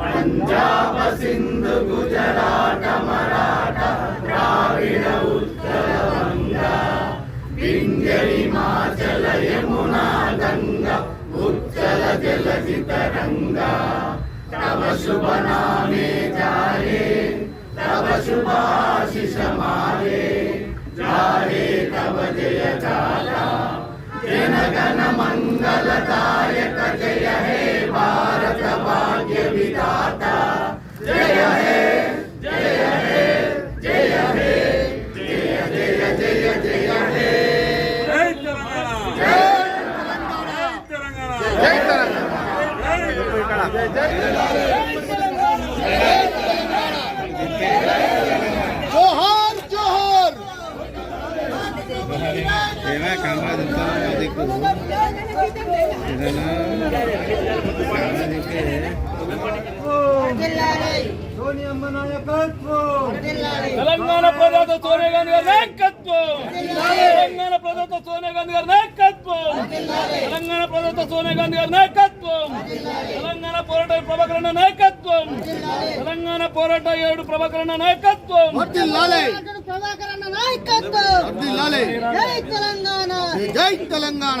पंजाब सिंधु गुजरात मराठा द्राविड उत्तर बंगा विंजली मा रंजित तब शुभ नामे जाए तब शुभाशिष मारे जय जाला जन गण मंगल दायक जय हे। జోహార్ జోహార్ ఏమైనా కెమెరా దింపుతాను దిక్కు. ఏదైనా తెలంగాణ ప్రజలతో సోనియా గాంధీ గారి నాయకత్వం! తెలంగాణ ప్రజలతో సోనియా గాంధీ గారి నాయకత్వం! తెలంగాణ ప్రజలతో సోనియా గాంధీ గారి నాయకత్వం! తెలంగాణ పోరాట ప్రభాకరణ నాయకత్వం! తెలంగాణ పోరాట ఏడు ప్రభాకరణ నాయకత్వం! వర్ధిల్లాలే ప్రభాకర్ అన్న నాయకత్వం! జై తెలంగాణ! జై తెలంగాణ!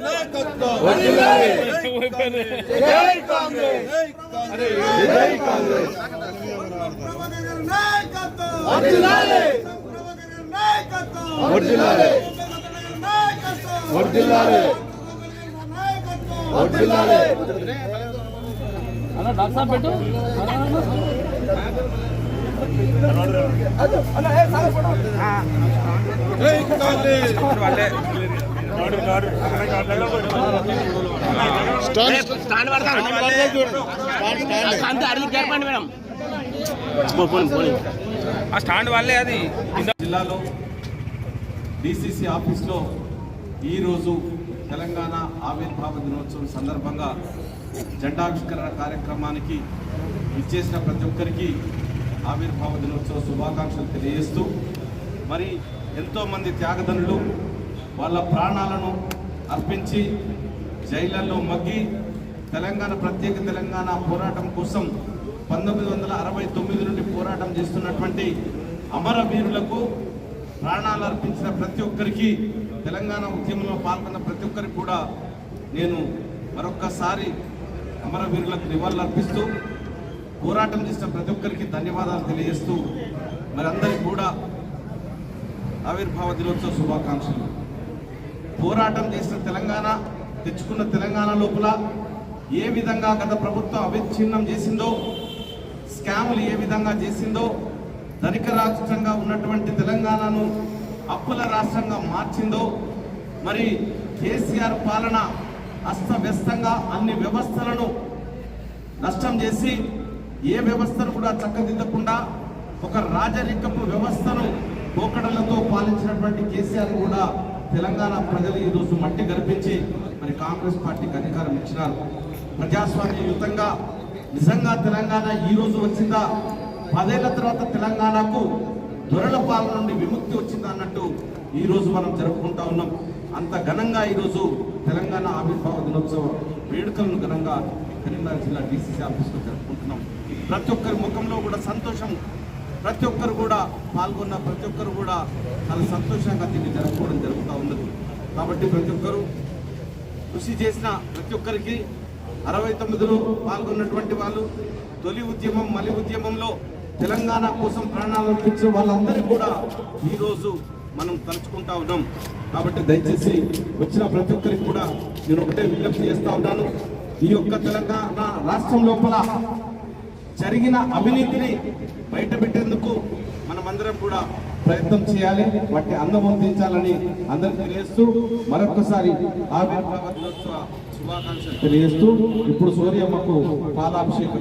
పోసి- పోసి. వన్ బై అన్న డాక్టర్ సాబ్ పెట్టు ఆ స్టాండ్ వాళ్ళే అది. జిల్లాలో డిసిసి ఆఫీస్లో ఈరోజు తెలంగాణ ఆవిర్భావ దినోత్సవం సందర్భంగా జెండావిష్కరణ కార్యక్రమానికి ఇచ్చేసిన ప్రతి ఒక్కరికి ఆవిర్భావ దినోత్సవ శుభాకాంక్షలు తెలియజేస్తూ మరి ఎంతోమంది త్యాగదనులు వాళ్ళ ప్రాణాలను అర్పించి జైళ్ళలో మగ్గి తెలంగాణ ప్రత్యేక తెలంగాణ పోరాటం కోసం పంతొమ్మిది వందల అరవై తొమ్మిది నుండి పోరాటం చేస్తున్నటువంటి అమరవీరులకు ప్రాణాలు అర్పించిన ప్రతి ఒక్కరికి తెలంగాణ ఉద్యమంలో పాల్గొన్న ప్రతి ఒక్కరికి కూడా నేను మరొక్కసారి అమరవీరులకు నివాళులు అర్పిస్తూ పోరాటం చేసిన ప్రతి ఒక్కరికి ధన్యవాదాలు తెలియజేస్తూ మరి అందరికీ కూడా ఆవిర్భావ దినోత్సవ శుభాకాంక్షలు. పోరాటం చేసిన తెలంగాణ తెచ్చుకున్న తెలంగాణ లోపల ఏ విధంగా గత ప్రభుత్వం అవిచ్ఛిన్నం చేసిందో స్కాములు ఏ విధంగా చేసిందో ధనిక రాష్ట్రంగా ఉన్నటువంటి తెలంగాణను అప్పుల రాష్ట్రంగా మార్చిందో మరి కేసీఆర్ పాలన అస్తవ్యస్తంగా అన్ని వ్యవస్థలను నష్టం చేసి ఏ వ్యవస్థను కూడా చక్కదిద్దకుండా ఒక రాజరికపు వ్యవస్థను పోకడలతో పాలించినటువంటి కేసీఆర్ కూడా తెలంగాణ ప్రజలు ఈరోజు మట్టి గర్పించి మరి కాంగ్రెస్ పార్టీకి అధికారం ఇచ్చినారు. ప్రజాస్వామ్యయుతంగా నిజంగా తెలంగాణ ఈరోజు వచ్చిందా? పదేళ్ళ తర్వాత తెలంగాణకు దొరల పాలన నుండి విముక్తి వచ్చిందా అన్నట్టు ఈరోజు మనం జరుపుకుంటా ఉన్నాం. అంత ఘనంగా ఈరోజు తెలంగాణ ఆవిర్భావ దినోత్సవ వేడుకలను ఘనంగా కరీంనగర్ జిల్లా డీసీసీ ఆఫీస్లో జరుపుకుంటున్నాం. ప్రతి ఒక్కరి ముఖంలో కూడా సంతోషం ప్రతి ఒక్కరు కూడా పాల్గొన్న ప్రతి ఒక్కరు కూడా చాలా సంతోషంగా దీన్ని జరుపుకోవడం జరుగుతూ ఉన్నది. కాబట్టి ప్రతి ఒక్కరు కృషి చేసిన ప్రతి ఒక్కరికి అరవై తొమ్మిదిలో పాల్గొన్నటువంటి వాళ్ళు తొలి ఉద్యమం మలి ఉద్యమంలో తెలంగాణ కోసం ప్రాణాలు అర్పించిన వాళ్ళందరికీ కూడా ఈరోజు మనం తలుచుకుంటా ఉన్నాం. కాబట్టి దయచేసి వచ్చిన ప్రతి ఒక్కరికి కూడా నేను ఒకటే విజ్ఞప్తి చేస్తా ఉన్నాను. ఈ యొక్క తెలంగాణ రాష్ట్రం లోపల జరిగిన అవినీతిని బయటపెట్టేందుకు మనమందరం కూడా ప్రయత్నం చేయాలి వాటిని అందమొందించాలని అందరికి తెలియజేస్తూ మరొకసారి ఆవిర్భావ దినోత్సవ శుభాకాంక్షలు తెలియజేస్తూ ఇప్పుడు సూర్యమ్మకు పాలాభిషేక